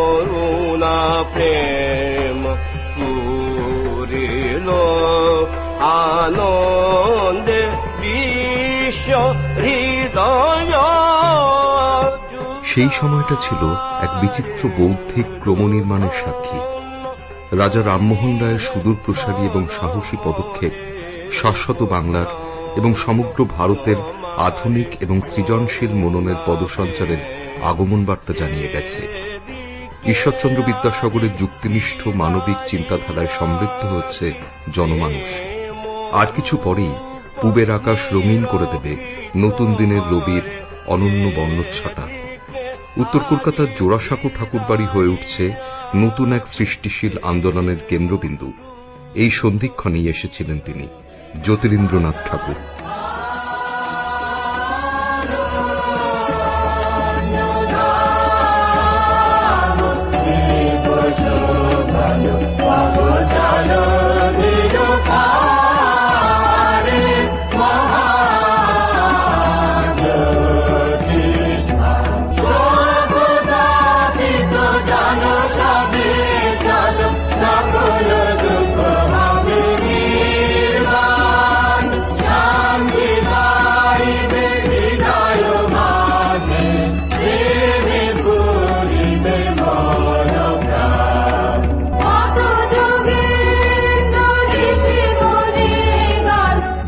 করুণা প্রেম পুরিল আনন্দ বিশ্ব হৃদয় সেই সময়টা ছিল এক বিচিত্র বৌদ্ধিক ক্রমনির্মাণের সাক্ষী। রাজা রামমোহন রায়ের সুদূর প্রসারী এবং সাহসী পদক্ষেপ, শাশ্বত বাংলার এবং সমগ্র ভারতের আধুনিক এবং সৃজনশীল মননের পদসঞ্চারের আগমন বার্তা জানিয়ে গেছে। ঈশ্বরচন্দ্র বিদ্যাসাগরের যুক্তিনিষ্ঠ মানবিক চিন্তাধারায় সমৃদ্ধ হচ্ছে জনমানুষ। আর কিছু পরেই পূবের আকাশ রঙিন করে দেবে নতুন দিনের রবির অনন্য বর্ণচ্ছটা। উত্তর কলকাতার জোড়াসাঁকো ঠাকুরবাড়ি হয়ে উঠছে নতুন এক সৃষ্টিশীল আন্দোলনের কেন্দ্রবিন্দু। এই সন্ধিক্ষণেই এসেছিলেন তিনি। জ্যোতিরিন্দ্রনাথ ঠাকুর।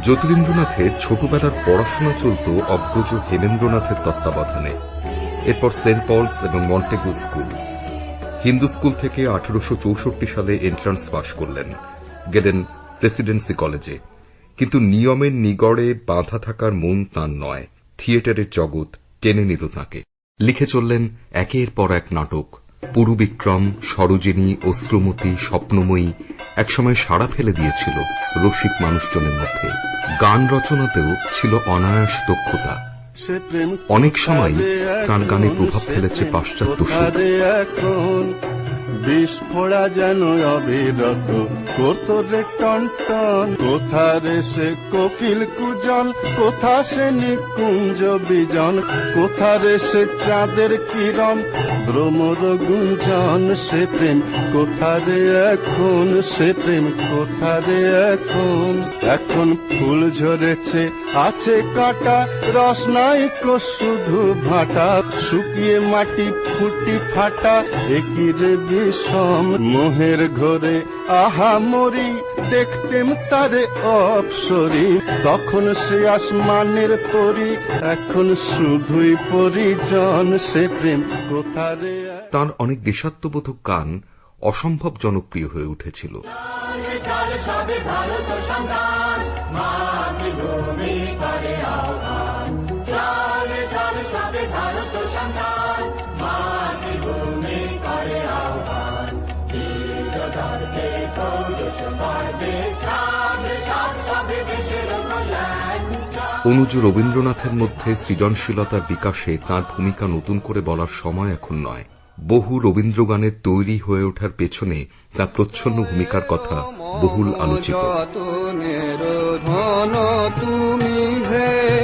জ্যোতিরিন্দ্রনাথের ছোটবেলার পড়াশোনা চলত অগ্রজ হেমেন্দ্রনাথের তত্ত্বাবধানে। এরপর সেন্ট পলস এবং মন্টেগু স্কুল। হিন্দু স্কুল থেকে আঠারোশ চৌষট্টি সালে এন্ট্রান্স পাশ করলেন, গেলেন প্রেসিডেন্সি কলেজে। কিন্তু নিয়মের নিগড়ে বাঁধা থাকার মন তাঁর নয়। থিয়েটারের জগৎ টেনে নিল তাঁকে। লিখে চললেন একের পর এক নাটক। পুরুবিক্রম, সরোজিনী, অশ্রুমতী, স্বপ্নময়ী একসময় সাড়া ফেলে দিয়েছিল রসিক মানুষজনের মধ্যে। গান রচনাতেও ছিল অনায়াস দক্ষতা। অনেক সময় তার গানে প্রভাব ফেলেছে পাশ্চাত্য সুর। বিস্ফোরা যেন অবিরত। করত রে টন টন কোথারে সে কোকিল কুজন? কোথা সে নিকুঞ্জ বিজন? কোথারে সে চাঁদের কিরণ? ভ্রমর গুঞ্জন সে প্রেম। কোথারে এখন সে প্রেম? কোথারে এখন? এখন ফুল ঝরেছে, আছে কাটা। রস নাই শুধু ভাটা। শুকিয়ে মাটি ফুটি ফাটা। একিরে বিষম মোহের ঘরে আহা মরি দেখতেম তারে অপসরি। তখন সে আসমানের পরি এখন শুধুই পরিজন সে প্রেম কোথারে তার অনেক দেশাত্মবোধক গান অসম্ভব জনপ্রিয় হয়ে উঠেছিল। অনুজ রবীন্দ্রনাথের মধ্যে সৃজনশীলতার বিকাশে তার ভূমিকা নতুন করে বলার সময় এখন নয়। বহু রবীন্দ্রগানের তৈরি হয়ে ওঠার পেছনে তার প্রচ্ছন্ন ভূমিকার কথা বহুল আলোচিত। তুমি মম হে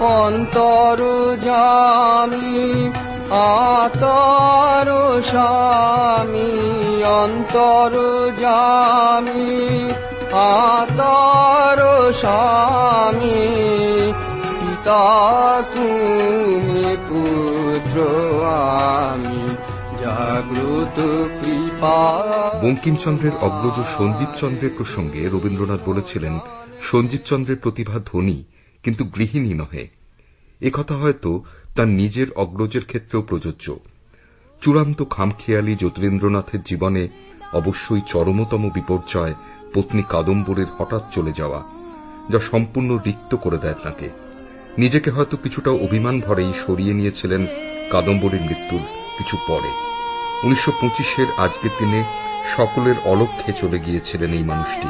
অন্তর জামি, আতর স্বামী, অন্তর জামি, আতর স্বামী। পিতা তুমি, পুত্র আমি, জাগ্রত কৃপা। বঙ্কিমচন্দ্রের অগ্রজ সঞ্জীবচন্দ্রের প্রসঙ্গে রবীন্দ্রনাথ বলেছিলেন, সঞ্জীবচন্দ্রের প্রতিভা ধনী কিন্তু গৃহিণী নহে। একথা হয়তো তার নিজের অগ্রজের ক্ষেত্রেও প্রযোজ্য। চূড়ান্ত খামখেয়ালি জ্যোতিরেন্দ্রনাথের জীবনে অবশ্যই চরমতম বিপর্যয় পত্নী কাদম্বরীর হঠাৎ চলে যাওয়া, যা সম্পূর্ণ রিক্ত করে দেয় তাকে। নিজেকে হয়তো কিছুটা অভিমান ভরেই সরিয়ে নিয়েছিলেন কাদম্বরীর মৃত্যুর কিছু পরে। উনিশশো পঁচিশের আজকের দিনে সকলের অলক্ষ্যে চলে গিয়েছিলেন এই মানুষটি,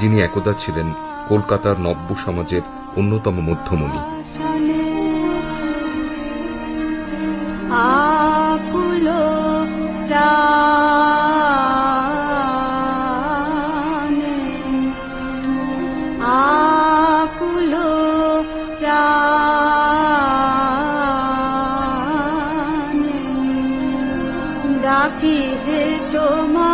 যিনি একদা ছিলেন কলকাতার নব্য সমাজের অন্যতম মধ্যমণি। ডাকি হে তোমা